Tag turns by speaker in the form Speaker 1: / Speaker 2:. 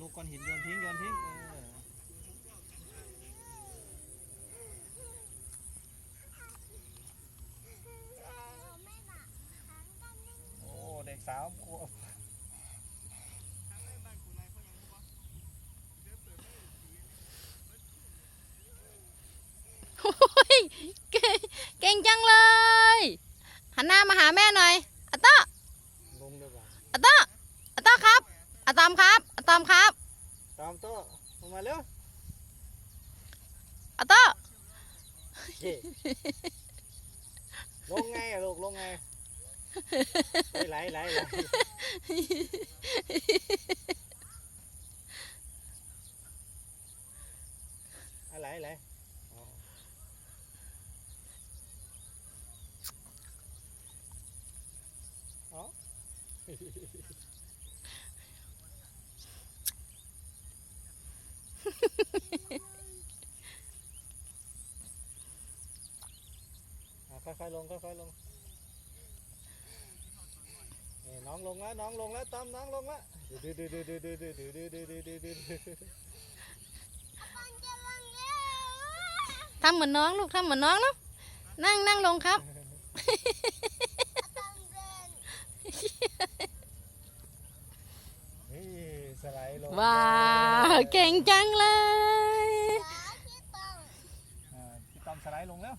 Speaker 1: ลูกก้อนหินโยนทิ้งโยนทิ้งเออโอ้เด็กสาวขวบ
Speaker 2: โอ้ยเก่งเก่งจังเลย หันหน้ามาหาแม่หน่อยอะต้อ
Speaker 1: ลงเลยว่ะ
Speaker 2: อะต้ออะต้อครับอะตอมครับอะ ตอมครับ
Speaker 1: ตามโต๊ะลงมาเร็ว
Speaker 2: อะต้อ
Speaker 1: เฮ้ลงไงอะลูกลงไงเฮ้ยไหลไหลไหลอะไหลไหลอ๋อ ค่อยๆลงค่อยๆลงน้องลงแล้วน้องลงแล้วตามน้องลงแล้วดื้อดื้อดือดื้อดื้อดื้อดื้อดื้อดื้อดื้อดื้อดื้อ
Speaker 2: ทำเหมือนน้องลูกทำเหมือนน้องเนาะนั่งนั่งลงครับ
Speaker 1: ว้าวเก่ง
Speaker 2: จังเลย
Speaker 1: พี่ต้อมสไลด์ลงแล้ว